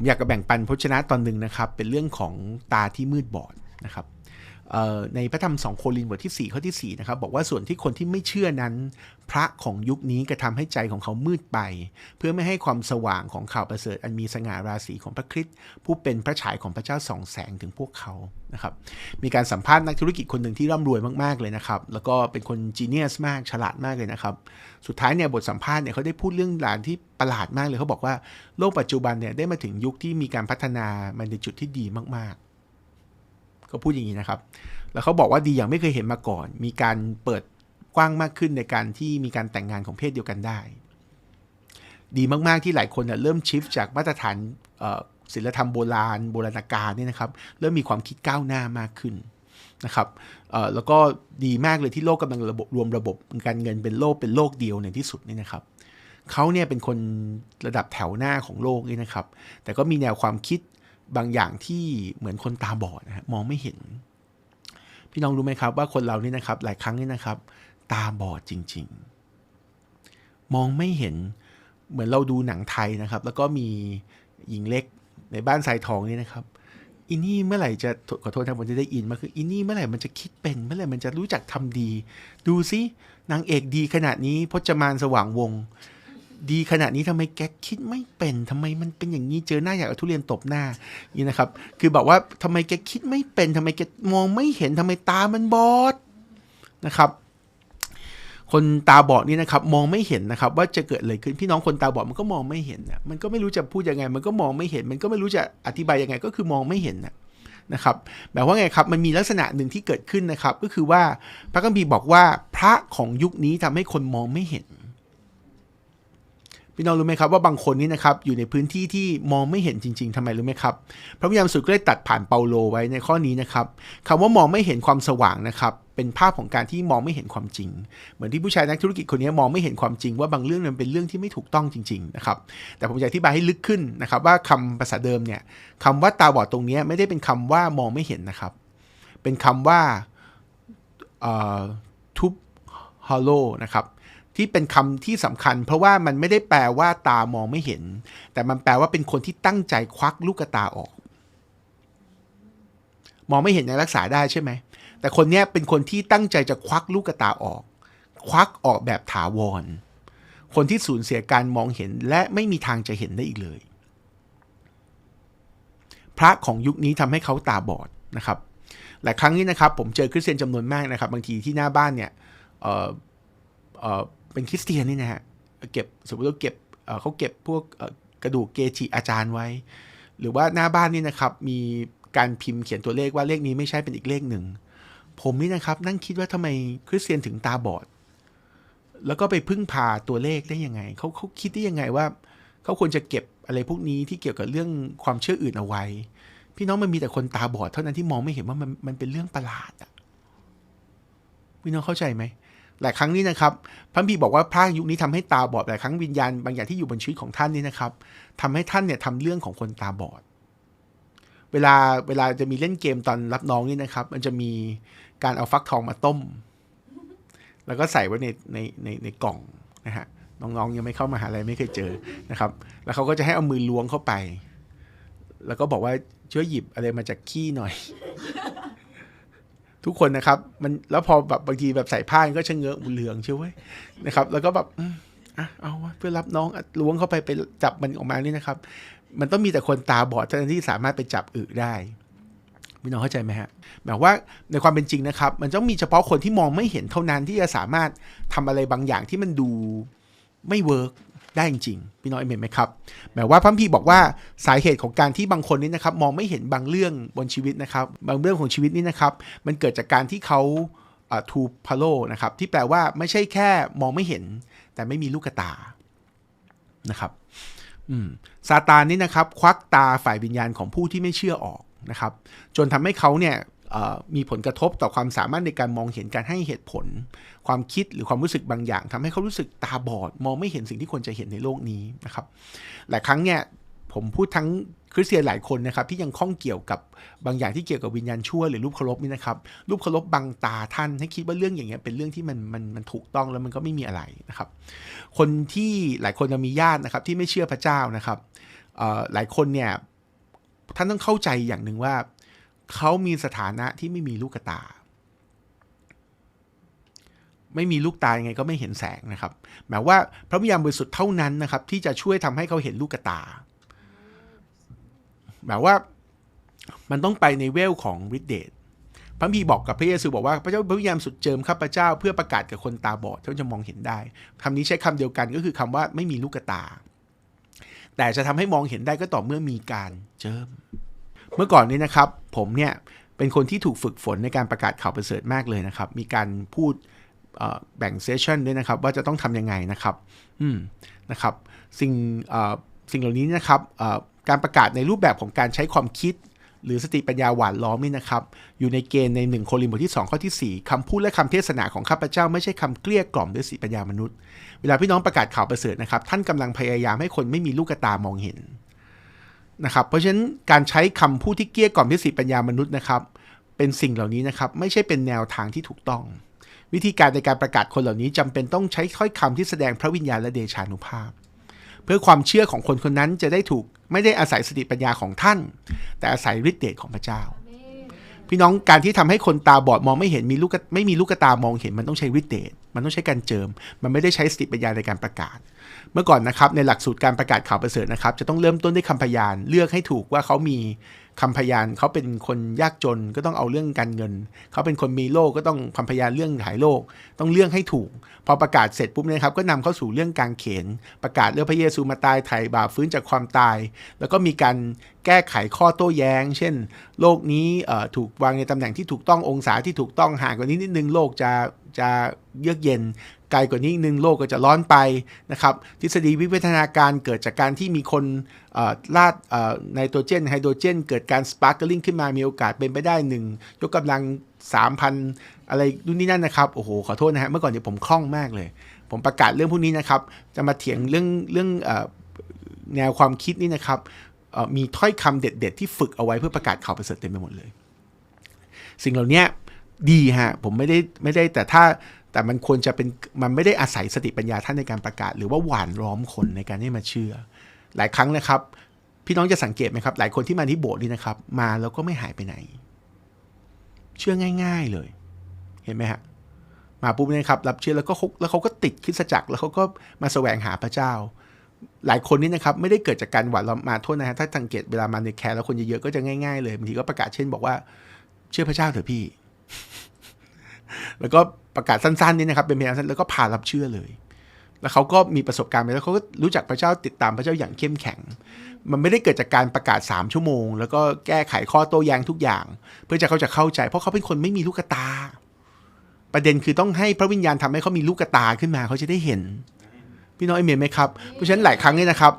ผมอยากจะแบ่งปันพจนะตอนหนึ่งนะครับ เป็นเรื่องของตาที่มืดบอดนะครับ ในพระธรรมสองโครินบทที่ 4 ข้อที่ 4 นะครับ บอกว่าส่วนที่คนที่ไม่เชื่อนั้น พระของยุคนี้กระทำให้ใจของเขามืดไป เพื่อไม่ให้ความสว่างของข่าวประเสริฐอันมีสง่าราศีของพระคริสต์ผู้เป็นพระฉายของพระเจ้าส่องแสงถึงพวกเขานะครับมีการสัมภาษณ์นักธุรกิจคนหนึ่งที่ร่ำรวยมากๆเลยนะครับแล้วก็เป็นคนจีเนียสมากฉลาดมากเลยนะครับสุดท้ายเนี่ยบทสัมภาษณ์เนี่ยเขาได้พูดเรื่องราวที่ประหลาดมากเลยเขาบอกว่าโลกปัจจุบันเนี่ยได้มาถึงยุคที่มีการพัฒนามันในจุดที่ดีมากๆ ก็พูดอย่างนี้นะครับ แล้วเขาบอกว่าดีอย่างไม่เคยเห็นมาก่อน มีการเปิดกว้างมากขึ้นในการที่มีการแต่งงานของเพศเดียวกันได้ ดีมากๆที่หลายคนเน่ยเริ่มชิฟจากมาตรฐานศิลธรรมโบราณ โบราณกาลเนี่ยนะครับ เริ่มมีความคิดก้าวหน้ามากขึ้นนะครับแล้วก็ดีมากเลยที่โลกกำลังระบบรวมระบบการเงินเป็นโลกเป็นโลกเดียวในที่สุดนี่นะครับเขาเนี่ยเป็นคนระดับแถวหน้าของโลกนี่นะครับ แต่ก็มีแนวความคิด บางอย่างที่เหมือนคนตาบอดนะฮะมองไม่เห็น พี่น้องรู้ไหมครับว่าคนเรานี่นะครับ หลายครั้งนี่นะครับ ตาบอดจริง ๆ มองไม่เห็นเหมือนเราดูหนังไทยนะครับ แล้วก็มีหญิงเล็กในบ้านทรายทองนี่นะครับอินนี่เมื่อไหร่จะขอโทษทางผมจะได้อินมาคืออินนี่เมื่อไหร่มันจะคิดเป็น เมื่อไหร่มันจะรู้จักทำดี ดูซินางเอกดีขนาดนี้พจมานสว่างวง ดีขนาดนี้ทำไมแกคิดไม่เป็นทำไมมันเป็นอย่างนี้เจอหน้าอยากเอาทุเรียนตบหน้านี่นะครับ คือบอกว่าทำไมแกคิดไม่เป็นทำไมแกมองไม่เห็นทำไมตามันบอดนะครับคนตาบอดนี่นะครับมองไม่เห็นนะครับ ว่าจะเกิดอะไรขึ้นพี่น้องคนตาบอดมันก็มองไม่เห็นนะมันก็ไม่รู้จะพูดยังไง มันก็มองไม่เห็น มันก็ไม่รู้จะอธิบายยังไง ก็คือมองไม่เห็นนะนะครับแบบว่าไงครับมันมีลักษณะหนึ่งที่เกิดขึ้นนะครับ ก็คือว่าพระคัมภีร์บอกว่าพระของยุคนี้ทำให้คนมองไม่เห็น พี่น้องรู้ไหมครับว่าบางคนนี่นะครับอยู่ในพื้นที่ที่มองไม่เห็นจริง ๆทำไมรู้ไหมครับพระวิญญาณสุดก็ได้ตัดผ่านเปาโลไว้ในข้อนี้นะครับคำว่ามองไม่เห็นความสว่างนะครับเป็นภาพของการที่มองไม่เห็นความจริง เหมือนที่ผู้ชายนักธุรกิจคนนี้มองไม่เห็นความจริง ว่าบางเรื่องมันเป็นเรื่องที่ไม่ถูกต้องจริงๆนะครับแต่ผมจะอธิบายให้ลึกขึ้นนะครับว่าคำภาษาเดิมเนี่ยคำว่าตาบอดตรงนี้ไม่ได้เป็นคำว่ามองไม่เห็นนะครับ เป็นคำว่าทุบฮอลโลนะครับ ที่เป็นคำที่สำคัญ เพราะว่ามันไม่ได้แปลว่าตามองไม่เห็น แต่มันแปลว่าเป็นคนที่ตั้งใจควักลูกตาออก มองไม่เห็นยังรักษาได้ใช่ไหม แต่คนนี้เป็นคนที่ตั้งใจจะควักลูกตาออก ควักออกแบบถาวร คนที่สูญเสียการมองเห็นและไม่มีทางจะเห็นได้อีกเลย พระของยุคนี้ทำให้เขาตาบอดนะครับหลายครั้งนี้นะครับผมเจอคริสเตียนจำนวนมากนะครับ บางทีที่หน้าบ้านเนี่ย เป็นคริสเตียนนี่นะฮะเก็บสมมติว่าเก็บเขาเก็บพวกกระดูกเกจิอาจารย์ไว้ หรือว่าหน้าบ้านนี่นะครับ มีการพิมพ์เขียนตัวเลขว่าเลขนี้ไม่ใช่เป็นอีกเลขหนึ่ง ผมนี่นะครับ นั่งคิดว่าทำไมคริสเตียนถึงตาบอด แล้วก็ไปพึ่งพาตัวเลขได้ยังไงเขาเขาคิดได้ยังไงว่าเขาควรจะเก็บอะไรพวกนี้ที่เกี่ยวกับเรื่องความเชื่ออื่นเอาไว้ พี่น้องมันมีแต่คนตาบอดเท่านั้นที่มองไม่เห็นว่ามันมันเป็นเรื่องประหลาดอะพี่น้องเข้าใจไหม หลายครั้งนี้นะครับพระพีบอกว่าพระยุคนี้ทำให้ตาบอดหลายครั้งวิญญาณบางอย่างที่อยู่บนชีวิตของท่านนี่นะครับทำให้ท่านเนี่ยทำเรื่องของคนตาบอด เวลาเวลาจะมีเล่นเกมตอนรับน้องนี่นะครับ มันจะมีการเอาฟักทองมาต้ม แล้วก็ใส่ไว้ในในในในกล่องนะฮะน้องๆยังไม่เข้ามาหาอะไรไม่เคยเจอนะครับ แล้วเขาก็จะให้เอามือล้วงเข้าไป แล้วก็บอกว่าช่วยหยิบอะไรมาจากขี้หน่อย ทุกคนนะครับ มันแล้วพอแบบบางทีแบบใส่ผ้าก็ชะเง้อเหลืองเชียวเว้ยนะครับ แล้วก็แบบอะเอาเพื่อรับน้องล้วงเข้าไปไปจับมันออกมานี่นะครับ มันต้องมีแต่คนตาบอดเท่านั้นที่สามารถไปจับอึได้พี่น้องเข้าใจไหมฮะแบบว่าในความเป็นจริงนะครับ มันต้องมีเฉพาะคนที่มองไม่เห็นเท่านั้นที่จะสามารถทำอะไรบางอย่างที่มันดูไม่เวิร์ก ได้จริงๆพี่น้องเอเมนไหมครับแบบว่าพระพีบอกว่าสาเหตุของการที่บางคนนี้นะครับมองไม่เห็นบางเรื่องบนชีวิตนะครับ บางเรื่องของชีวิตนี้นะครับ มันเกิดจากการที่เขาทูพาโลนะครับที่แปลว่าไม่ใช่แค่มองไม่เห็น แต่ไม่มีลูกตานะครับอืมซาตานนี่นะครับ ควักตาฝ่ายวิญญาณของผู้ที่ไม่เชื่อออกนะครับ จนทำให้เขาเนี่ย มีผลกระทบต่อความสามารถในการมองเห็นการให้เหตุผล ความคิดหรือความรู้สึกบางอย่างทำให้เขารู้สึกตาบอด มองไม่เห็นสิ่งที่ควรจะเห็นในโลกนี้นะครับหลายครั้งเนี่ยผมพูดทั้งคริสเตียนหลายคนนะครับที่ยังข้องเกี่ยวกับบางอย่างที่เกี่ยวกับวิญญาณชั่วหรือรูปเคารพนี่นะครับรูปเคารพบังตาท่านให้คิดว่าเรื่องอย่างเงี้ยเป็นเรื่องที่มันมันมันถูกต้องแล้วมันก็ไม่มีอะไรนะครับ คนที่หลายคนจะมีญาตินะครับที่ไม่เชื่อพระเจ้านะครับหลายคนเนี่ยท่านต้องเข้าใจอย่างหนึ่งว่า เขามีสถานะที่ไม่มีลูกตา ไม่มีลูกตายังไงก็ไม่เห็นแสงนะครับ หมายว่าพระวิญญาณบริสุทธิ์เท่านั้นนะครับ ที่จะช่วยทำให้เขาเห็นลูกตา หมายว่ามันต้องไปในเวลของฤทธิเดชพระพีบอกกับพระเยซูบอกว่าพระเจ้าพระวิญญาณสุดเจิมข้าพเจ้าเพื่อประกาศกับคนตาบอดเขาจะมองเห็นได้คำนี้ใช้คำเดียวกันก็คือคำว่าไม่มีลูกตา แต่จะทำให้มองเห็นได้ก็ต่อเมื่อมีการเจิม เมื่อก่อนนี้นะครับผมเนี่ยเป็นคนที่ถูกฝึกฝนในการประกาศข่าวประเสริฐมากเลยนะครับ มีการพูดแบ่งเซสชันด้วยนะครับ ว่าจะต้องทำยังไงนะครับอืมนะครับสิ่งสิ่งเหล่านี้นะครับการประกาศในรูปแบบของการใช้ความคิด หรือสติปัญญาหวานล้อมนี่นะครับ อยู่ในเกณฑ์ใน1โครินธ์บทที่ 2 ข้อที่ 4คำพูดและคำเทศนาของข้าพเจ้าไม่ใช่คำเกลี้ยกล่อมด้วยสติปัญญามนุษย์ เวลาพี่น้องประกาศข่าวประเสริฐนะครับ ท่านกำลังพยายามให้คนไม่มีลูกตามองเห็น นะครับ เพราะฉะนั้นการใช้คำพูดที่เกี้ยกล่อมด้วยสติปัญญามนุษย์นะครับ เป็นสิ่งเหล่านี้นะครับ ไม่ใช่เป็นแนวทางที่ถูกต้อง วิธีการในการประกาศคนเหล่านี้จำเป็นต้องใช้ถ้อยคำที่แสดงพระวิญญาณและเดชานุภาพ เพื่อความเชื่อของคนคนนั้นจะได้ถูกไม่ได้อาศัยสติปัญญาของท่าน แต่อาศัยฤทธิเดชของพระเจ้า พี่น้องการที่ทำให้คนตาบอดมองไม่เห็นมีลูกไม่มีลูกตามองเห็นมันต้องใช้ฤทธิเดชมันต้องใช้การเจิม มันไม่ได้ใช้สติปัญญาในการประกาศ เมื่อก่อนนะครับในหลักสูตรการประกาศข่าวประเสริฐนะครับ จะต้องเริ่มต้นด้วยคำพยานเลือกให้ถูกว่าเขามีคำพยานเขาเป็นคนยากจนก็ต้องเอาเรื่องการเงิน เขาเป็นคนมีโรคก็ต้องคำพยานเรื่องหายโรคต้องเรื่องให้ถูก พอประกาศเสร็จปุ๊บนยครับก็นำเข้าสู่เรื่องการเขน ประกาศเรื่องพระเยซูมาตายไถ่บาปฟื้นจากความตาย แล้วก็มีการแก้ไขข้อโต้แย้ง เช่น โลกนี้ถูกวางในตำแหน่งที่ถูกต้ององศาที่ถูกต้องห่างกว่านี้นิดนึงโลกจะจะเยือกเย็น ไกลกว่านี้อีกนึงโลกก็จะร้อนไปนะครับทฤษฎีวิวัฒนาการเกิดจากการที่มีคนลาดไนโตรเจนไฮโดรเจน เกิดการสปาร์กลิงขึ้นมามีโอกาสเป็นไปได้หนึ่งยกกำลัง 3,000 อะไรนู่นนี่นั่นนะครับ โอ้โห ขอโทษนะฮะเมื่อก่อนเนี่ยผมคล่องมากเลย ผมประกาศเรื่องพวกนี้นะครับ จะมาเถียงเรื่องเรื่องอแนวความคิดนี่นะครับมีถ้อยคำเด็ด ๆ ที่ฝึกเอาไว้เพื่อประกาศข่าวประเสริฐเต็มไปหมดเลย สิ่งเหล่านี้ดีฮะ ผมไม่ได้ไม่ได้แต่ถ้า แต่มันควรจะเป็นมันไม่ได้อาศัยสติปัญญาท่านในการประกาศ หรือว่าหวานล้อมคนในการให้มาเชื่อ หลายครั้งนะครับ พี่น้องจะสังเกตไหมครับ หลายคนที่มาที่โบสถ์นี่นะครับ มาแล้วก็ไม่หายไปไหน เชื่อง่าย ๆเลย เห็นไหมฮะมาปุ๊บเนี่ยครับรับเชื่อแล้วก็แล้วเขาก็ติดคิดจักรแล้วเขาก็มาแสวงหาพระเจ้า หลายคนนี่นะครับไม่ได้เกิดจากการหวานล้อมมาโทษนะฮะถ้าสังเกตเวลามาในแคร์แล้วคนเยอะๆก็จะง่ายๆเลยบางทีก็ประกาศเช่นบอกว่า เชื่อพระเจ้าเถอะพี่ แล้วก็ ประกาศสั้นๆนี่นะครับเป็นพยานสั้นแล้วก็พารับเชื่อเลย แล้วเขาก็มีประสบการณ์ไปแล้วเขาก็รู้จักพระเจ้าติดตามพระเจ้าอย่างเข้มแข็ง มันไม่ได้เกิดจากการประกาศ 3 ชั่วโมง แล้วก็แก้ไขข้อโต้แย้งทุกอย่าง เพื่อจะเขาจะเข้าใจ เพราะเขาเป็นคนไม่มีลูกตา ประเด็นคือต้องให้พระวิญญาณทำให้เขามีลูกตาขึ้นมาเขาจะได้เห็น พี่น้องเอเมนไหมครับเพราะฉะนั้นหลายครั้งเนี่ยนะครับ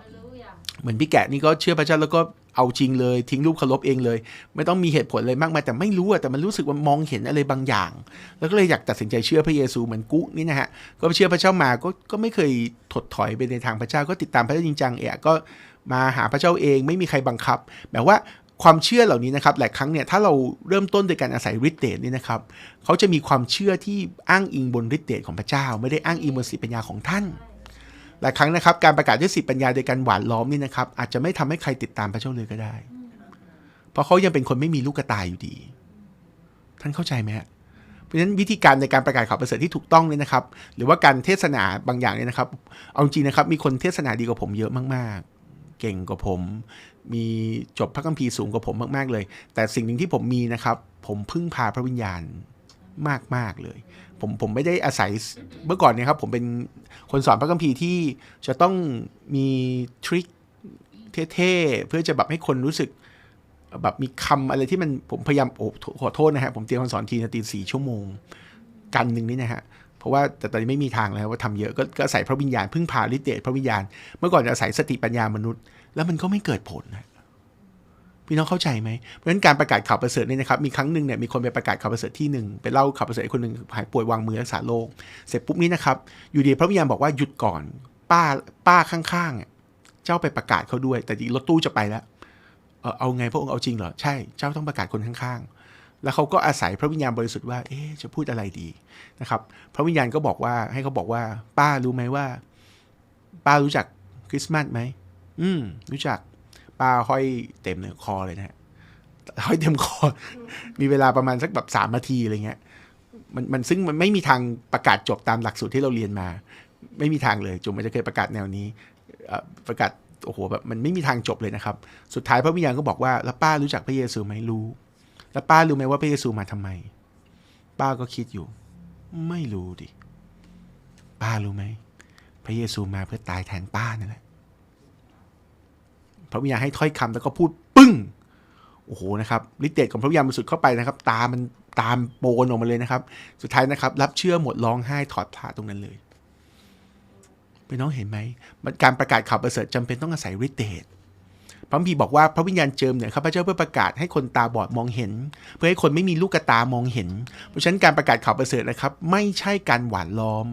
เหมือนพี่แกะนี่ก็เชื่อพระเจ้าแล้วก็ เอาจริงเลยทิ้งรูปเคารพเองเลย ไม่ต้องมีเหตุผลเลยมากมายแต่ไม่รู้อะแต่มันรู้สึกว่ามองเห็นอะไรบางอย่าง แล้วก็เลยอยากตัดสินใจเชื่อพระเยซูเหมือนกุ๊กนี่นะฮะก็เชื่อพระเจ้ามาก็ก็ไม่เคยถดถอยไปในทางพระเจ้าก็ติดตามพระเจ้าจริงจังเอะก็มาหาพระเจ้าเองไม่มีใครบังคับแบบว่าความเชื่อเหล่านี้นะครับหลายครั้งเนี่ยถ้าเราเริ่มต้นโดยการอาศัยฤทธิ์เดชนี่นะครับเขาจะมีความเชื่อที่อ้างอิงบนฤทธิ์เดชของพระเจ้า ไม่ได้อ้างอิงบนสิปัญญาของท่าน หลายครั้งนะครับการประกาศด้วยสิปัญญาโดยการหวานล้อมนี่นะครับอาจจะไม่ทำให้ใครติดตามพระเจ้าเลยก็ได้ เพราะเขายังเป็นคนไม่มีลูกกระตายอยู่ดี ท่านเข้าใจไหมฮะเพราะฉะนั้นวิธีการในการประกาศข่าวประเสริฐที่ถูกต้องเนี่ยนะครับ หรือว่าการเทศนาบางอย่างเนี่ยนะครับ เอาจริงนะครับ มีคนเทศนาดีกว่าผมเยอะมากๆ เก่งกว่าผม มีจบพระคัมภีร์สูงกว่าผมมาก ๆเลย แต่สิ่งหนึ่งที่ผมมีนะครับ ผมพึ่งพาพระวิญญาณ มากๆเลย ผมผมไม่ได้อาศัยเมื่อก่อนเนี่ยครับผมเป็นคนสอนพระคัมภีร์ที่จะต้องมีทริคเท่ๆเพื่อจะแบบให้คนรู้สึกแบบมีคำอะไรที่มันผมพยายามโอ้ขอโทษนะฮะผมเตรียมคำสอนทีนาทีสี่ชั่วโมง กันหนึ่งนี่นะฮะเพราะว่าแต่ตอนนี้ไม่มีทางแล้วว่าทำเยอะก็ก็ใส่พระวิญญาณพึ่งพาฤทธิ์เดชพระวิญญาณ เมื่อก่อนจะใส่สติปัญญามนุษย์ แล้วมันก็ไม่เกิดผลนะ พี่น้องเข้าใจไหมเพราะฉะนั้นการประกาศข่าวประเสริฐเนี่ยนะครับมีครั้งหนึ่งเนี่ยมีคนไปประกาศข่าวประเสริฐที่หนึ่งไปเล่าข่าวประเสริฐคนหนึ่งหายป่วยวางมือรักษาโรคเสร็จปุ๊บนี้นะครับอยู่ดีพระวิญญาณบอกว่าหยุดก่อน ป้าป้าข้างๆเจ้าไปประกาศเขาด้วย แต่จริงรถตู้จะไปแล้วเออเอาไงพระองค์เอาจริงเหรอใช่เจ้าต้องประกาศคนข้างๆ แล้วเขาก็อาศัยพระวิญญาณบริสุทธิ์ว่าเอ๊จะพูดอะไรดีนะครับพระวิญญาณก็บอกว่าให้เขาบอกว่า ป้ารู้ไหมว่า ป้ารู้จักคริสต์มาสไหมอืมรู้จัก ป้าห้อยเต็มเลยคอเลยนะฮะห้อยเต็มคอ มีเวลาประมาณสักแบบสามนาทีอะไรเงี้ย มันมันซึ่งมันไม่มีทางประกาศจบตามหลักสูตรที่เราเรียนมา ไม่มีทางเลยจุ๋มมันจะเคยประกาศแนวนี้ประกาศโอ้โหแบบมันไม่มีทางจบเลยนะครับ สุดท้ายพระวิญญาณก็บอกว่าแล้วป้ารู้จักพระเยซูไหมรู้ แล้วป้ารู้ไหมว่าพระเยซูมาทำไม ป้าก็คิดอยู่ ไม่รู้ดิ ป้ารู้ไหม พระเยซูมาเพื่อตายแทนป้านั่นแหละ พระวิญญาณให้ถ้อยคำแล้วก็พูดปึ้งโอ้โหนะครับฤทธิ์เดชของพระวิญญาณบริสุทธิ์เข้าไปนะครับ ตามันตามโปนออกมาเลยนะครับ สุดท้ายนะครับ รับเชื่อหมดร้องไห้ถอดผ้าตรงนั้นเลยพี่น้องเห็นไหมการประกาศข่าวประเสริฐจำเป็นต้องอาศัยฤทธิ์เดชพระคัมภีร์บอกว่าพระวิญญาณเจิมเนี่ยข้าพเจ้าเพื่อประกาศให้คนตาบอดมองเห็น เพื่อให้คนไม่มีลูกตามองเห็น เพราะฉะนั้นการประกาศข่าวประเสริฐนะครับ ไม่ใช่การหวานล้อม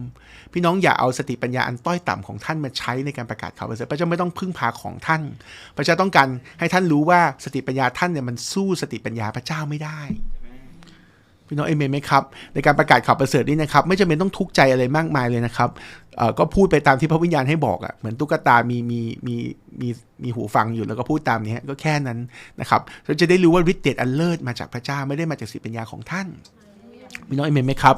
พี่น้องอย่าเอาสติปัญญาอันต้อยต่ำของท่านมาใช้ในการประกาศข่าวประเสริฐพระเจ้าไม่ต้องพึ่งพาของท่าน พระเจ้าต้องการให้ท่านรู้ว่าสติปัญญาท่านเนี่ยมันสู้สติปัญญาพระเจ้าไม่ได้พี่น้องเอเมนไหมครับในการประกาศข่าวประเสริฐนี่นะครับไม่จำเป็นต้องทุกข์ใจอะไรมากมายเลยนะครับก็พูดไปตามที่พระวิญญาณให้บอกอะ่ะเหมือนตุ๊กตามีมีมีมีมีหูฟังอยู่แล้วก็พูดตามนี้ก็แค่นั้นนะครับเราจะได้รู้ว่าฤทธิ์เดชอันเลิศมาจากพระเจ้าไม่ได้มาจากสติปัญญาของท่านพี่น้องเอเมนไหมครับ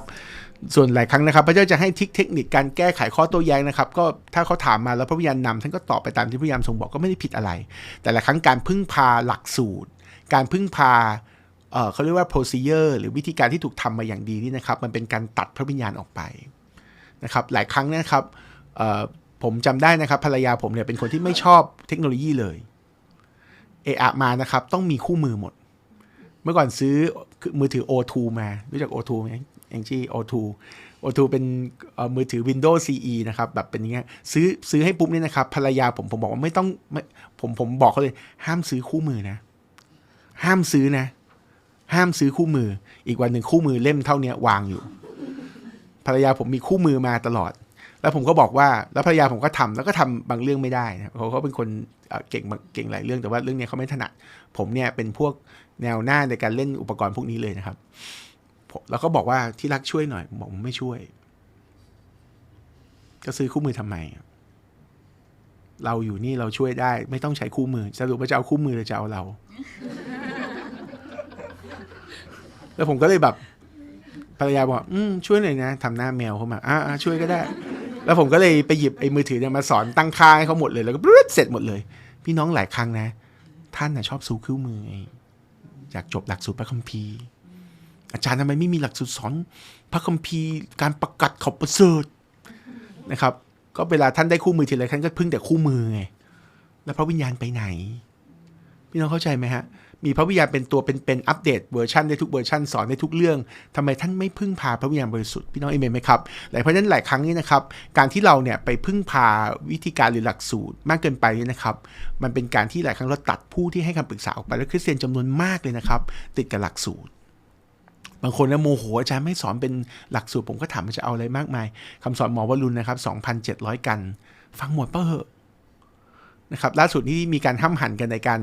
ส่วนหลายครั้งนะครับ พระเจ้าจะให้ทิคเทคนิคการแก้ไขข้อโต้แย้งนะครับ ก็ถ้าเขาถามมาแล้วพระวิญญาณนำท่านก็ตอบไปตามที่พระวิญญาณทรงบอกก็ไม่ได้ผิดอะไร แต่หลายครั้งการพึ่งพาหลักสูตร การพึ่งพาเขาเรียกว่า procedure หรือวิธีการที่ถูกทำมาอย่างดีนี่นะครับ มันเป็นการตัดพระวิญญาณออกไปนะครับ หลายครั้งนะครับผมจำได้นะครับภรรยาผมเนี่ยเป็นคนที่ไม่ชอบเทคโนโลยีเลยเอะอะมานะครับ ต้องมีคู่มือหมด เมื่อก่อนซื้อมือถือ O2 มารู้จัก O2 ไหม แองจี้ O2 O2 เป็นเอ่อมือถือ Windows CE นะครับ แบบเป็นอย่างเงี้ยซื้อซื้อให้ปุ๊บเนี่ยนะครับ ภรรยาผมผมบอกว่าไม่ต้องไม่ผมผมบอกเขาเลย ห้ามซื้อคู่มือนะ ห้ามซื้อนะ ห้ามซื้อคู่มือ อีกวันหนึ่งคู่มือเล่มเท่าเนี้ยวางอยู่ ภรรยาผมมีคู่มือมาตลอด แล้วผมก็บอกว่าแล้วภรรยาผมก็ทำแล้วก็ทำบางเรื่องไม่ได้นะเขาเขาเป็นคนเเก่งเก่งหลายเรื่องแต่ว่าเรื่องเนี้ยเขาไม่ถนัดผมเนี่ยเป็นพวกแนวหน้าในการเล่นอุปกรณ์พวกนี้เลยนะครับ แล้วก็บอกว่าที่รักช่วยหน่อยผมบอกผมไม่ช่วย ก็ซื้อคู่มือทำไม เราอยู่นี่เราช่วยได้ ไม่ต้องใช้คู่มือสรุปว่าจะเอาคู่มือหรือจะเอาเรา แล้วผมก็เลยแบบภรรยาบอกอืมช่วยหน่อยนะทำหน้าแมวเข้ามาอ่าอ่าช่วยก็ได้ แล้วผมก็เลยไปหยิบไอ้มือถือเนี่ยมาสอนตั้งค่าให้เขาหมดเลยแล้วก็ปึ๊ดเสร็จหมดเลย พี่น้องหลายครั้งนะ ท่านนะชอบซูคู่มือไงอยากจบหลักสูตรพระคัมภีร์ อาจารย์ทำไมไม่มีหลักสูตรสอนพระคัมภีร์การประกาศข่าวประเสริฐนะครับ ก็เวลาท่านได้คู่มือทีไรท่านก็พึ่งแต่คู่มือไงแล้วพระวิญญาณไปไหน พี่น้องเข้าใจไหมฮะ มีพระวิญญาณเป็นตัวเป็นเป็นอัปเดตเวอร์ชันได้ทุกเวอร์ชันสอนได้ทุกเรื่องทำไมท่านไม่พึ่งพาพระวิญญาณบริสุทธิ์พี่น้องเอเมนไหมครับหลายเพราะฉะนั้นหลายครั้งนี้นะครับ การที่เราเนี่ยไปพึ่งพาวิธีการหรือหลักสูตรมากเกินไปนี่นะครับ มันเป็นการที่หลายครั้งเราตัดผู้ที่ให้คำปรึกษาออกไปแล้วคริสเตียนจำนวนมากเลยนะครับ ติดกับหลักสูตร บางคนนะโมโหอาจารย์ไม่สอนเป็นหลักสูตรผมก็ถามมันจะเอาอะไรมากมายคำสอนหมอวรุณนะครับ 2,700 กัน ฟังหมดเปล่าเหอะนะครับล่าสุดนี้มีการห้ามหันกันในการ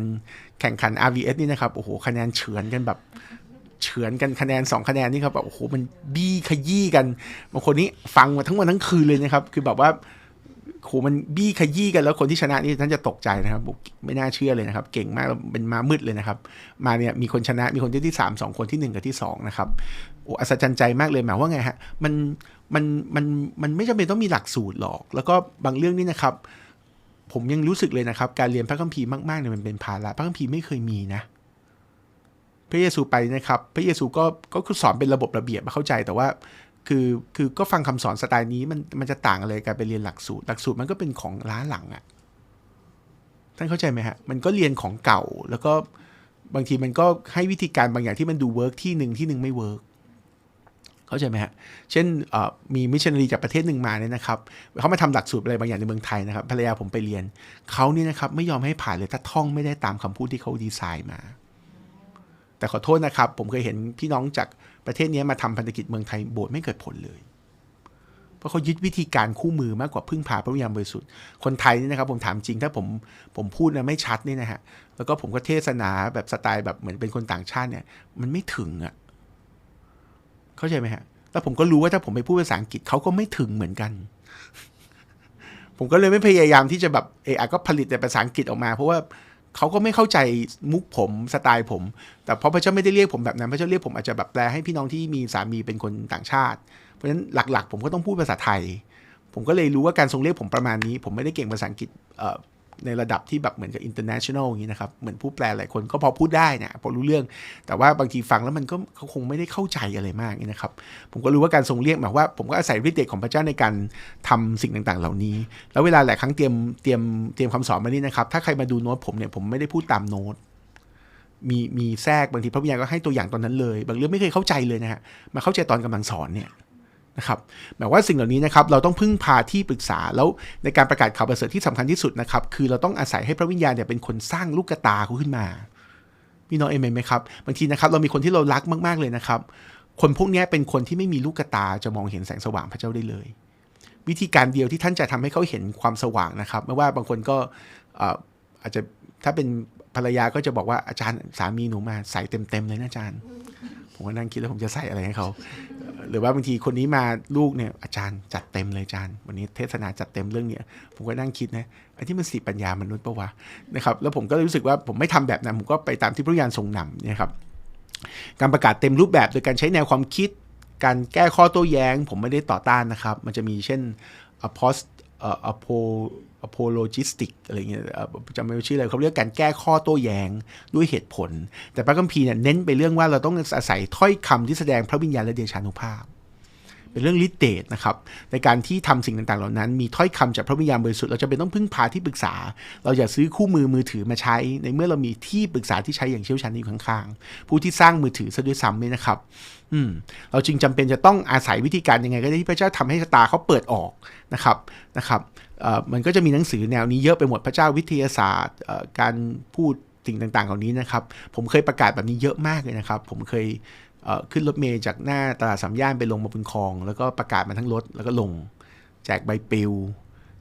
แข่งขัน RVS นี่นะครับโอ้โหคะแนนเฉือนกันแบบเฉือนกันคะแนน 2 คะแนนนี่ครับแบบโอ้โหมันบี้ขยี้กันบางคนนี้ฟังมาทั้งวันทั้งคืนเลยนะครับ คือแบบว่า โหมันบี้ขยี้กันแล้วคนที่ชนะนี่ท่านจะตกใจนะครับไม่น่าเชื่อเลยนะครับ เก่งมากเป็นมามืดเลยนะครับ มาเนี่ยมีคนชนะมีคนที่ที่สามสองคนที่หนึ่งกับที่สองนะครับโอ้อัศจรรย์ใจมากเลยหมายว่าไงฮะมันมันมันมันไม่จำเป็นต้องมีหลักสูตรหรอก แล้วก็บางเรื่องนี่นะครับ ผมยังรู้สึกเลยนะครับ การเรียนพระคัมภีร์มากๆเนี่ยมันเป็นภาระพระคัมภีร์ไม่เคยมีนะพระเยซูไปนะครับ พระเยซูก็ก็คือสอนเป็นระบบระเบียบมาเข้าใจแต่ว่า คือคือก็ฟังคำสอนสไตล์นี้มันมันจะต่างอะไรกับไปเรียนหลักสูตร หลักสูตรมันก็เป็นของล้าหลังอะ่ะท่านเข้าใจไหมฮะ มันก็เรียนของเก่าแล้วก็บางทีมันก็ให้วิธีการบางอย่างที่มันดูเวิร์กที่หนึ่งที่หนึ่งไม่เวิร์กเข้าใจไหมฮะ เช่นอ่อมีมิชชันนารีจากประเทศหนึ่งมาเนี่ยนะครับเขามาทำหลักสูตรอะไรบางอย่างในเมืองไทยนะครับภรรยาผมไปเรียนเขาเนี่ยนะครับไม่ยอมให้ผ่านเลยถ้าท่องไม่ได้ตามคำพูดที่เขาดีไซน์มา แต่ขอโทษนะครับ ผมเคยเห็นพี่น้องจากประเทศนี้มาทำพันธกิจเมืองไทยโบสถ์ไม่เกิดผลเลย เพราะเขายึดวิธีการคู่มือมากกว่าพึ่งพาพระวิญญาณบริสุทธิ์คนไทยนี่นะครับ ผมถามจริงถ้าผมผมพูดนะไม่ชัดนี่นะฮะแล้วก็ผมก็เทศนาแบบสไตล์แบบเหมือนเป็นคนต่างชาติเนี่ย มันไม่ถึงอะ่ะเข้าใจไหมฮะแล้วผมก็รู้ว่าถ้าผมไปพูดภาษาอังกฤษเขาก็ไม่ถึงเหมือนกัน ผมก็เลยไม่พยายามที่จะแบบเออก็ผลิตแต่ภาษาอังกฤษออกมา เพราะว่า เขาก็ไม่เข้าใจมุกผมสไตล์ผม แต่เพราะพระเจ้าไม่ได้เรียกผมแบบนั้น พระเจ้าเรียกผมอาจจะแบบแปลให้พี่น้องที่มีสามีเป็นคนต่างชาติ เพราะฉะนั้นหลักๆ ผมก็ต้องพูดภาษาไทย ผมก็เลยรู้ว่าการทรงเรียกผมประมาณนี้ ผมไม่ได้เก่งภาษาอังกฤษ ในระดับที่แบบเหมือนกับ international อย่างนี้นะครับ เหมือนผู้แปลหลายคนก็พอพูดได้นะพอรู้เรื่อง แต่ว่าบางทีฟังแล้วมันก็เขาคงไม่ได้เข้าใจอะไรมากนี่นะครับ ผมก็รู้ว่าการทรงเรียกหมายว่า ผมก็อาศัยฤทธิ์เดชของพระเจ้าในการทำสิ่งต่างๆ เหล่านี้ แล้วเวลาหลายครั้งเตรียมเตรียมเตรียมคำสอนมานี่นะครับ ถ้าใครมาดูโน้ตผมเนี่ยผมไม่ได้พูดตามโน้ตมีมีแทรกบางทีพระวิญญาณก็ให้ตัวอย่างตอนนั้นเลย บางเรื่องไม่เคยเข้าใจเลยนะฮะมาเข้าใจตอนกำลังสอนเนี่ย นะครับหมายว่าสิ่งเหล่านี้นะครับเราต้องพึ่งพาที่ปรึกษาแล้วในการประกาศข่าวประเสริฐที่สำคัญที่สุดนะครับคือเราต้องอาศัยให้พระวิญญาณเนี่ยเป็นคนสร้างลูกตาเขาขึ้นมาพี่น้องเอเมนไหมครับบางทีนะครับเรามีคนที่เรารักมากๆเลยนะครับ คนพวกนี้เป็นคนที่ไม่มีลูกตาจะมองเห็นแสงสว่างพระเจ้าได้เลย วิธีการเดียวที่ท่านจะทำให้เขาเห็นความสว่างนะครับ ไม่ว่าบางคนก็เอ่ออาจจะถ้าเป็นภรรยาก็จะบอกว่าอาจารย์สามีหนูมาใส่เต็มๆเลยนะอาจารย์ ผมก็นั่งคิดแล้วผมจะใส่อะไรให้เขาหรือว่าบางทีคนนี้มาลูกเนี่ยอาจารย์จัดเต็มเลยอาจารย์ วันนี้เทศนาจัดเต็มเรื่องเนี้ยผมก็นั่งคิดนะไอ้ที่มันสีปัญญามนุษย์ปะวะนะครับแล้วผมก็รู้สึกว่าผมไม่ทำแบบนั้นผมก็ไปตามที่พระวิญญาณทรงนำเนี่ยครับการประกาศเต็มรูปแบบโดยการใช้แนวความคิด การแก้ข้อโต้แย้ง ผมไม่ได้ต่อต้านนะครับ มันจะมีเช่น apost เอ่อ apo apologistic อะไรเงี้ยจำไม่ได้ชื่ออะไรเขาเรียกการแก้ข้อโต้แย้งด้วยเหตุผล แต่พระคัมภีร์เนี่ยเน้นไปเรื่องว่าเราต้องอาศัยถ้อยคำที่แสดงพระวิญญาณและเดชานุภาพ เป็นเรื่องฤทธิ์เดนะครับในการที่ทำสิ่งต่างๆ เหล่านั้น มีถ้อยคำจากพระวิญญาณบริสุทธิ์เราจะเป็นต้องพึ่งพาที่ปรึกษา เราอย่าซื้อคู่มือมือถือมาใช้ ในเมื่อเรามีที่ปรึกษาที่ใช้อย่างเชี่ยวชาญอยู่ข้างๆ ผู้ที่สร้างมือถือซะด้วยซ้ำเนี่ยนะครับอืมเราจึงจำเป็นจะต้องอาศัยวิธีการยังไง ก็ได้ที่พระเจ้าทำให้ตาเขาเปิดออกนะครับนะครับมันก็จะมีหนังสือแนวนี้เยอะไปหมดพระเจ้าวิทยาศาสตร์การพูดสิ่งต่างๆเหล่านี้นะครับ ผมเคยประกาศแบบนี้เยอะมากเลยนะครับ ผมเคย ขึ้นรถเมล์จากหน้าตลาดสามย่านไปลงมาบนคลอง แล้วก็ประกาศมาทั้งรถแล้วก็ลงแจกใบปลิว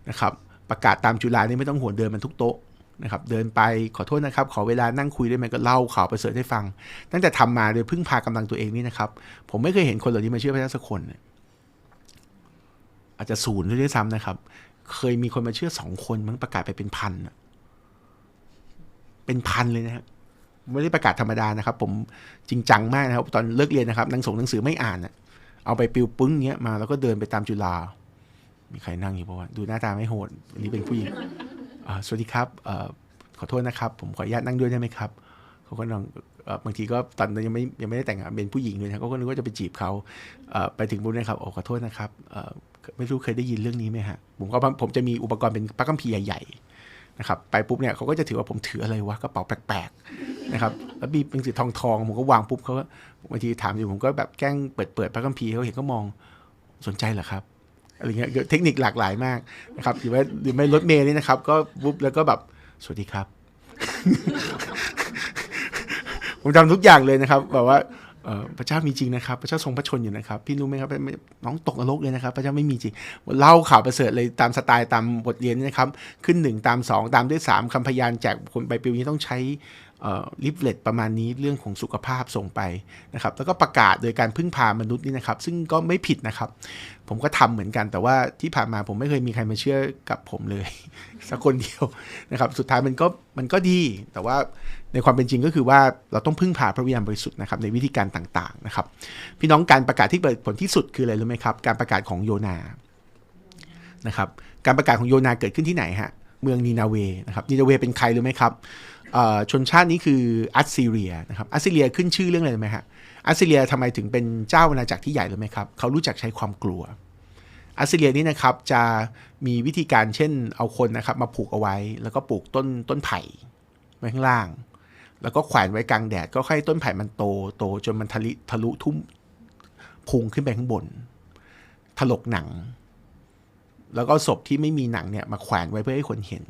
นะครับ ประกาศตามจุฬานี่ไม่ต้องหัวงเดินมันทุกโต๊ะนะครับ เดินไปขอโทษนะครับ ขอเวลานั่งคุยได้ไหมก็เล่าข่าวประเสริฐให้ฟัง ตั้งแต่ทำมาโดยพึ่งพากำลังตัวเองนี่นะครับ ผมไม่เคยเห็นคนเหล่านี้มาเชื่อพระเจ้าสักคน อาจจะศูนย์ด้วยซ้ำนะครับ เคยมีคนมาเชื่อสองคนมั้งประกาศไปเป็นพันเป็นพันเลยนะฮะ ไม่ได้ประกาศธรรมดานะครับ ผมจริงจังมากนะครับ ตอนเลิกเรียนนะครับนังส่งหนังสือไม่อ่านเอาไปปิวปึ้งเงี้ยมาแล้วก็เดินไปตามจุฬามีใครนั่งอยู่ปะวะดูหน้าตาไม่โหดอันนี้เป็นผู้หญิงสวัสดีครับอขอโทษนะครับ ผมขออนุญาตนั่งด้วยได้ไหมครับเขาก็ลองเอ่อบางทีก็ตอนนั้นยังไม่ยังไม่ได้แต่งงานเป็นผู้หญิงเลยนะเขาก็นึกว่าจะไปจีบเขาไปถึงปุ๊บนะครับโอ้ขอโทษนะครับไม่รู้เคยได้ยินเรื่องนี้ไหมฮะผมก็ผมจะมีอุปกรณ์เป็นพระคัมภีใหญ่ๆนะครับไปปุ๊บเนี่ยเขาก็จะถือว่าผมถืออะไรวะกระเป๋าแปลกๆ นะครับแล้วมีเป็นสีทองทองๆผมก็วางปุ๊บเขาก็บางทีถามอยู่ผมก็แบบแกล้งเปิดเปิดพระคัมภีร์เขาเห็นก็มองสนใจเหรอครับอะไรเงี้ยเทคนิคหลากหลายมากนะครับหรือว่าหรือไม่รถเมล์นี่นะครับ ก็ปุ๊บแล้วก็แบบสวัสดีครับ ผมทำทุกอย่างเลยนะครับแบบว่าพระเจ้ามีจริงนะครับ พระเจ้าทรงพระชนอยู่นะครับ พี่รู้ไหมครับน้องตกนรกเลยนะครับ พระเจ้าไม่มีจริงเล่าข่าวประเสริฐเลยตามสไตล์ตามบทเรียนนะครับ ขึ้นหนึ่งตามสองตามด้วยสามคำพยานแจกคนไปปิวนี้ต้องใช้ ลิฟเลตประมาณนี้เรื่องของสุขภาพส่งไปนะครับ แล้วก็ประกาศโดยการพึ่งพามนุษย์นี่นะครับ ซึ่งก็ไม่ผิดนะครับ ผมก็ทำเหมือนกันแต่ว่าที่ผ่านมาผมไม่เคยมีใครมาเชื่อกับผมเลย สักคนเดียวนะครับ สุดท้ายมันก็มันก็ดีแต่ว่าในความเป็นจริงก็คือว่าเราต้องพึ่งพาพระวิญญาณบริสุทธิ์นะครับในวิธีการต่างๆนะครับ พี่น้องการประกาศที่เกิดผลที่สุดคืออะไรรู้ไหมครับ การประกาศของโยนานะครับการประกาศของโยนาเกิดขึ้นที่ไหนฮะเมืองนีนาเวนะครับนีนาเวเป็นใครรู้ไหมครับ ชนชาตินี้คืออัสซีเรียนะครับอัสซีเรียขึ้นชื่อเรื่องอะไรรู้ไหมฮะอัสซีเรียทำไมถึงเป็นเจ้าอาณาจักรที่ใหญ่รู้ไหมครับเขารู้จักใช้ความกลัวอัสซีเรียนี่นะครับจะมีวิธีการเช่นเอาคนนะครับมาผูกเอาไว้ แล้วก็ปลูกต้นต้นไผ่ไว้ข้างล่าง แล้วก็แขวนไว้กลางแดดก็ให้ต้นไผ่มันโตโตจนมันทะลุทะลุทุ่มพุงขึ้นไปข้างบน ถลกหนัง แล้วก็ศพที่ไม่มีหนังเนี่ยมาแขวนไว้เพื่อให้คนเห็น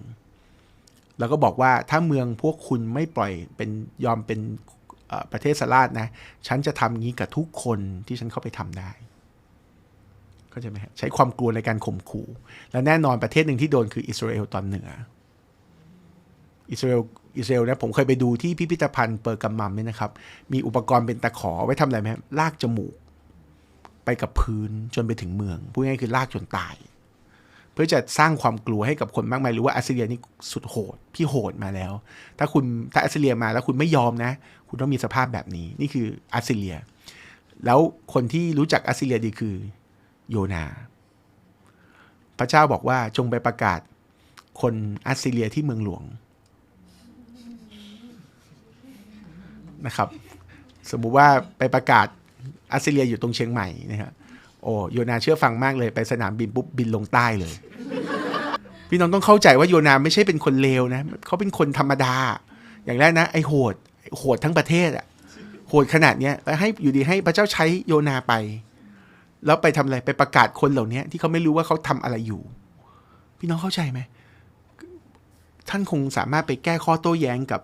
แล้วก็บอกว่าถ้าเมืองพวกคุณไม่ปล่อยเป็นยอมเป็นประเทศสลาดนะ ฉันจะทำงี้กับทุกคนที่ฉันเข้าไปทำได้เข้าใจไหมฮะใช้ความกลัวในการข่มขู่ และแน่นอนประเทศหนึ่งที่โดนคืออิสราเอลตอนเหนือ อิสราเอลอิสราเอลนะผมเคยไปดูที่พิพิธภัณฑ์เปอร์กัมมัมเนี่ยนะครับ มีอุปกรณ์เป็นตะขอไว้ทำอะไรไหมครับลากจมูก ไปกับพื้นจนไปถึงเมืองพูดง่ายคือลากจนตาย เพื่อจะสร้างความกลัวให้กับคนมากมายหรือว่าอัสซิเรียนี่สุดโหด พี่โหดมาแล้ว ถ้าคุณถ้าอัสซิเรียมาแล้วคุณไม่ยอมนะ คุณต้องมีสภาพแบบนี้ นี่คืออัสซิเรีย แล้วคนที่รู้จักอัสซิเรียดีคือโยนา พระเจ้าบอกว่าจงไปประกาศคนอัสซิเรียที่เมืองหลวงนะครับ สมมุติว่าไปประกาศอัสซิเรียอยู่ตรงเชียงใหม่นะครับ โอ้โยนาเชื่อฟังมากเลยไปสนามบินปุ๊บบินลงใต้เลย พี่น้องต้องเข้าใจว่าโยนาไม่ใช่เป็นคนเลวนะเขาเป็นคนธรรมดา อย่างแรกนะไอ้โหดโหดทั้งประเทศอะโหดขนาดเนี้ยแล้วให้อยู่ดีให้พระเจ้าใช้โยนาไป แล้วไปทำอะไรไปประกาศคนเหล่านี้ที่เขาไม่รู้ว่าเขาทำอะไรอยู่ พี่น้องเข้าใจไหมท่านคงสามารถไปแก้ข้อโต้แย้งกับ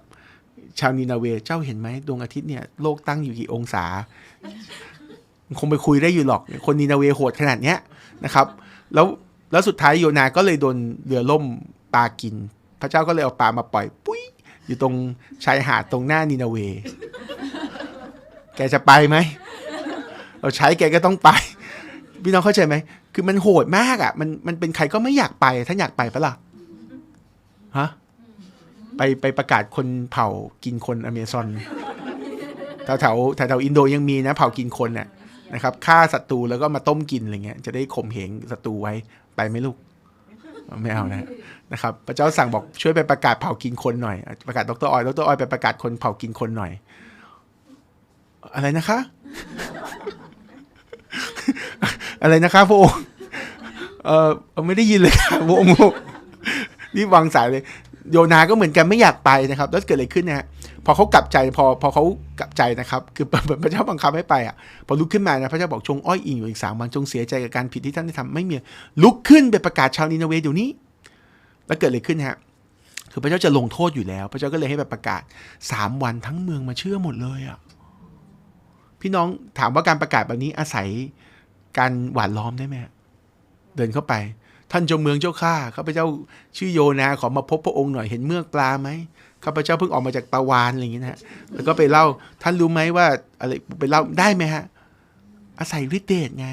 ชาวนีนาเวเจ้าเห็นไหมดวงอาทิตย์เนี่ยโลกตั้งอยู่กี่องศา คงไปคุยได้อยู่หรอก คนนีนาเวโหดขนาดเนี้ยนะครับ แล้วแล้วสุดท้ายโยนาก็เลยโดนเรือล่มปลากิน พระเจ้าก็เลยเอาปลามาปล่อย ปุ้ยอยู่ตรงชายหาดตรงหน้านีนาเว แกจะไปไหม เราใช้แกก็ต้องไป พี่น้องเข้าใจไหม คือมันโหดมากอะ มันมันเป็นใครก็ไม่อยากไปท่านอยากไปปะล่ะฮะไปไปประกาศคนเผากินคนอเมซอนแถวแถวแถวอินโดยังมีนะ เผากินคนน่ะ นะครับฆ่าศัตรูแล้วก็มาต้มกินอะไรเงี้ยจะได้ข่มเหงศัตรูไว้ไปไหมลูกไม่เอานะนะครับพระเจ้าสั่งบอกช่วยไปประกาศเผากินคนหน่อย ประกาศดรออยดรออยไปประกาศคนเผากินคนหน่อย อะไรนะคะ อะไรนะคะพระองค์เออไม่ได้ยินเลยค่ะพระองค์นี่วางสายเลย โยนาก็เหมือนกันไม่อยากไปนะครับแล้วเกิดอะไรขึ้นนะฮะ พอเขากลับใจพอพอเขากลับใจนะครับ คือพระเจ้าบังคับให้ไปอะพอลุกขึ้นมานะพระเจ้าบอกจงอ้อยอิงอยู่อีกสามวันจงเสียใจกับการผิดที่ท่านได้ทำไม่มีลุกขึ้นไปประกาศชาวนินาเวเดี๋ยวนี้ แล้วเกิดอะไรขึ้นฮะคือพระเจ้าจะลงโทษอยู่แล้ว พระเจ้าก็เลยให้ไปประกาศสามวันทั้งเมืองมาเชื่อหมดเลยอะพี่น้องถามว่าการประกาศแบบนี้อาศัยการหวานล้อมได้ไหมเดินเข้าไป ท่านเจ้าเมืองเจ้าข้าข้าพเจ้าชื่อโยนาขอมาพบพระองค์หน่อยเห็นเมือกปลาไหม ข้าพเจ้าเพิ่งออกมาจากปลาวานอะไรอย่างนี้นะฮะแล้วก็ไปเล่าท่านรู้ไหมว่าอะไรไปเล่าได้ไหมฮะอาศัยฤทธิ์เดชไง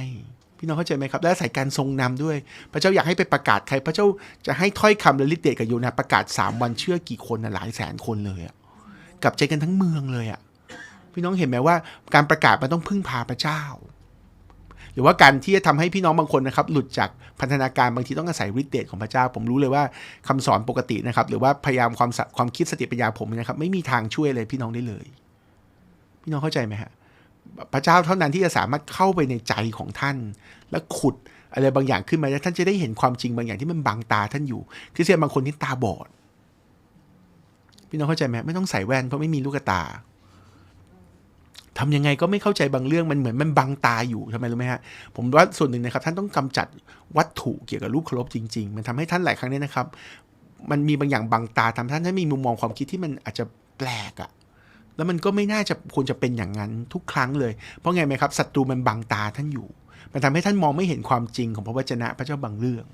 พี่น้องเข้าใจไหมครับและอาศัยการทรงนำด้วย พระเจ้าอยากให้ไปประกาศใคร พระเจ้าจะให้ถ้อยคำและฤทธิ์เดชกับโยนาประกาศสามวันเชื่อกี่คนนะหลายแสนคนเลยอะกับใจกันทั้งเมืองเลยอะพี่น้องเห็นไหมว่าการประกาศมันต้องพึ่งพาพระเจ้า รือว่าการที่จะทำให้พี่น้องบางคนนะครับหลุดจากพันธนาการบางทีต้องอาศัยฤทธิ์เดชของพระเจ้า ผมรู้เลยว่าคำสอนปกตินะครับ หรือว่าพยายามความความคิดสติปัญญาผมนะครับ ไม่มีทางช่วยเลยพี่น้องได้เลย พี่น้องเข้าใจไหมฮะพระเจ้าเท่านั้นที่จะสามารถเข้าไปในใจของท่าน และขุดอะไรบางอย่างขึ้นมาแล้วท่านจะได้เห็นความจริงบางอย่างที่มันบังตาท่านอยู่ที่เสียบางคนที่ตาบอด พี่น้องเข้าใจไหมไม่ต้องใส่แว่นเพราะไม่มีลูกตา ทำยังไงก็ไม่เข้าใจบางเรื่องมันเหมือนมันบังตาอยู่ทำไมรู้ไหมฮะผมว่าส่วนหนึ่งนะครับ ท่านต้องกำจัดวัตถุเกี่ยวกับรูปเคารพจริง ๆ มันทำให้ท่านหลายครั้งเนี่ยนะครับ มันมีบางอย่างบังตาทำให้ท่านท่านมีมุมมองความคิดที่มันอาจจะแปลกอะแล้วมันก็ไม่น่าจะควรจะเป็นอย่างนั้นทุกครั้งเลย เพราะไงไหมครับศัตรูมันบังตาท่านอยู่ มันทำให้ท่านมองไม่เห็นความจริงของพระวจนะพระเจ้าบางเรื่อง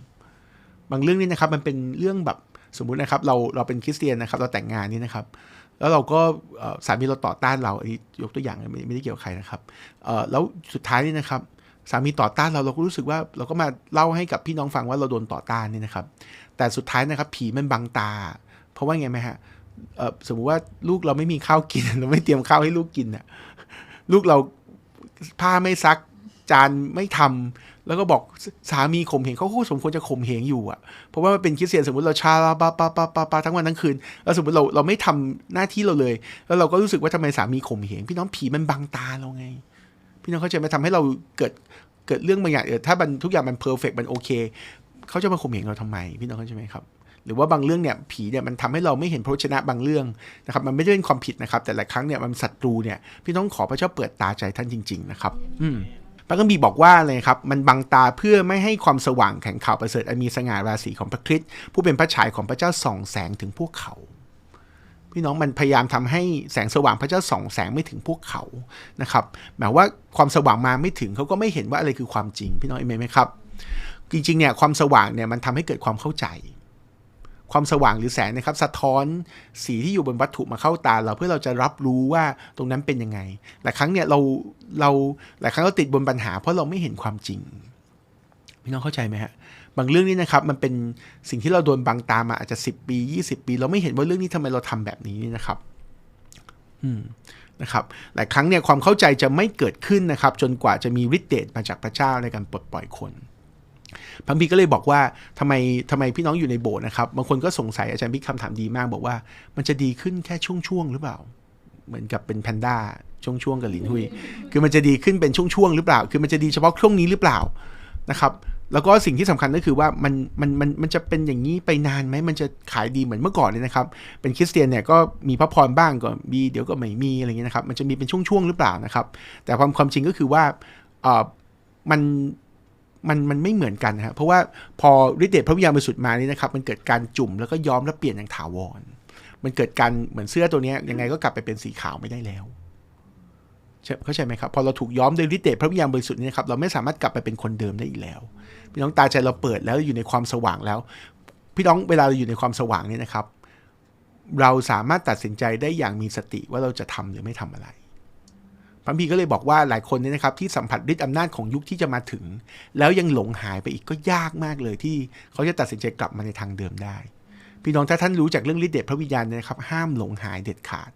บางเรื่องนี่นะครับ มันเป็นเรื่องแบบสมมุตินะครับ เราเราเป็นคริสเตียนนะครับ เราแต่งงานนี่นะครับ แล้วเราก็สามีเราต่อต้านเราอันนี้ยกตัวอย่างไม่ไม่ได้เกี่ยวกับใครนะครับแล้วสุดท้ายนี่นะครับสามีต่อต้านเราเราก็รู้สึกว่าเราก็มาเล่าให้กับพี่น้องฟังว่าเราโดนต่อต้านนี่นะครับ แต่สุดท้ายนะครับ ผีมันบังตา เพราะว่าไงไหมฮะสมมุติว่าลูกเราไม่มีข้าวกิน เราไม่เตรียมข้าวให้ลูกกินอะลูกเราผ้าไม่ซักจานไม่ทำ แล้วก็บอกสามีข่มเหงเขาก็สมควรจะข่มเหงอยู่อะ เพราะว่ามันเป็นคริสเตียนสมมติเราชาลาปาปาปาปาปาทั้งวันทั้งคืน แล้วสมมติเราเราไม่ทำหน้าที่เราเลย แล้วเราก็รู้สึกว่าทำไมสามีข่มเหงพี่น้องผีมันบังตาเราไง พี่น้องเข้าใจไหมทำให้เราเกิดเกิดเรื่องบางอย่างเออถ้ามันทุกอย่างมันเพอร์เฟกมันโอเคเขาจะมาข่มเหงเราทำไม พี่น้องเข้าใจไหมครับหรือว่าบางเรื่องเนี่ยผีเนี่ยมันทำให้เราไม่เห็นพระชนะบางเรื่องนะครับมันไม่ได้เป็นความผิดนะครับ แต่หลายครั้งเนี่ยมันศัตรูเนี่ยพี่น้องขอพระเจ้าเปิดตาใจท่านจริง ๆ นะครับ อืม พระคัมีบอกว่าเลยครับมันบังตาเพื่อไม่ให้ความสว่างแข่งข่าวประเสริฐอันมีสง่าราศีของพระคริสต์ผู้เป็นพระฉายของพระเจ้าส่องแสงถึงพวกเขา พี่น้องมันพยายามทำให้แสงสว่างพระเจ้าส่องแสงไม่ถึงพวกเขานะครับหมายว่าความสว่างมาไม่ถึงเขาก็ไม่เห็นว่าอะไรคือความจริง พี่น้องเอเมนไหมครับจริงๆเนี่ยความสว่างเนี่ยมันทำให้เกิดความเข้าใจ ความสว่างหรือแสงนะครับสะท้อนสีที่อยู่บนวัตถุมาเข้าตาเราเพื่อเราจะรับรู้ว่าตรงนั้นเป็นยังไงหลายครั้งเนี่ยเราเราหลายครั้งเราติดบนปัญหา เพราะเราไม่เห็นความจริงพี่น้องเข้าใจไหมฮะบางเรื่องนี่นะครับมันเป็นสิ่งที่เราโดนบังตามาอาจจะ 10 ปี 20 ปี เราไม่เห็นว่าเรื่องนี้ทำไมเราทำแบบนี้นี่นะครับอืมนะครับหลายครั้งเนี่ยความเข้าใจจะไม่เกิดขึ้นนะครับ จนกว่าจะมีฤทธิ์เดชมาจากพระเจ้าในการปลดปล่อยคน พังพีก็เลยบอกว่าทำไมทำไมพี่น้องอยู่ในโบสถ์นะครับ บางคนก็สงสัยอาจารย์บิ๊กคำถามดีมากบอกว่า มันจะดีขึ้นแค่ช่วงๆหรือเปล่า เหมือนกับเป็นแพนด้าช่วงๆกับหลินหุย คือมันจะดีขึ้นเป็นช่วงๆหรือเปล่า คือมันจะดีเฉพาะช่วงนี้หรือเปล่านะครับ แล้วก็สิ่งที่สำคัญก็คือว่ามันมันมันมันจะเป็นอย่างนี้ไปนานไหมมันจะขายดีเหมือนเมื่อก่อนเลยนะครับ เป็นคริสเตียนเนี่ยก็มีพระพรบ้างก็มีเดี๋ยวก็ไม่มีอะไรเงี้ยนะครับ มันจะมีเป็นช่วงๆหรือเปล่านะครับ แต่ความความจริงก็คือว่าเออมัน มันมันไม่เหมือนกันนะครับเพราะว่าพอฤทธิเดชพระวิญญาณบริสุทธิ์มานี่นะครับ มันเกิดการจุ่มแล้วก็ย้อมแล้วเปลี่ยนอย่างถาวร มันเกิดการเหมือนเสื้อตัวนี้ยังไงก็กลับไปเป็นสีขาวไม่ได้แล้วใช่เข้าใจไหมครับพอเราถูกย้อมด้วยฤทธิ์เดชพระวิญญาณบริสุทธิ์นี่นะครับเราไม่สามารถกลับไปเป็นคนเดิมได้อีกแล้วพี่น้องตาใจเราเปิดแล้วอยู่ในความสว่างแล้ว พี่น้องเวลาเราอยู่ในความสว่างเนี่ยนะครับ เราสามารถตัดสินใจได้อย่างมีสติว่าเราจะทำหรือไม่ทำอะไร พระพีก็เลยบอกว่าหลายคนเนี่ยนะครับที่สัมผัสฤทธิ์อำนาจของยุคที่จะมาถึง แล้วยังหลงหายไปอีกก็ยากมากเลยที่เขาจะตัดสินใจกลับมาในทางเดิมได้ พี่น้องถ้าท่านรู้จากเรื่องฤทธิ์เดชพระวิญญาณเนี่ยนะครับ ห้ามหลงหายเด็ดขาด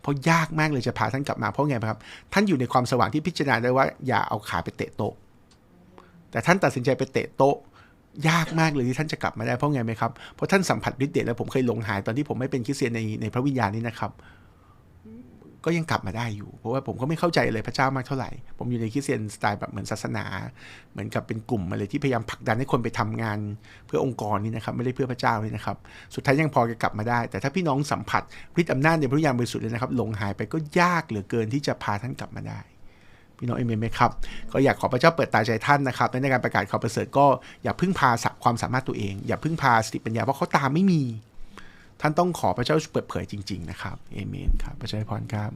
เพราะยากมากเลยจะพาท่านกลับมาเพราะไงครับ ท่านอยู่ในความสว่างที่พิจารณาได้ว่าอย่าเอาขาไปเตะโต๊ะแต่ท่านตัดสินใจไปเตะโต๊ะยากมากเลยที่ท่านจะกลับมาได้เพราะไงไหมครับเพราะท่านสัมผัสฤทธิ์เดชแล้วผมเคยหลงหายตอนที่ผมไม่เป็นคริสเตียนในในพระวิญญาณนี่นะครับ ก็ยังกลับมาได้อยู่ เพราะว่าผมก็ไม่เข้าใจเลยพระเจ้ามากเท่าไหร่ ผมอยู่ในคริสเตียนสไตล์แบบเหมือนศาสนา เหมือนกับเป็นกลุ่มอะไรที่พยายามผลักดันให้คนไปทำงานเพื่อองค์กรนี่นะครับไม่ได้เพื่อพระเจ้าเลยนะครับ สุดท้ายยังพอจะกลับมาได้ แต่ถ้าพี่น้องสัมผัสฤทธิ์อำนาจในพระวิญญาณบริสุทธิ์เลยนะครับหลงหายไปก็ยากเหลือเกินที่จะพาท่านกลับมาได้พี่น้องเอเมนไหมครับ ก็อยากขอพระเจ้าเปิดตาใจท่านนะครับในการประกาศข่าวประเสริฐก็อย่าพึ่งพาความสามารถตัวเอง อย่าพึ่งพาสติปัญญาเพราะเขาตามไม่มี ท่านต้องขอพระเจ้าเปิดเผยจริง ๆ นะครับเอเมนครับพระเจ้าให้พรครับ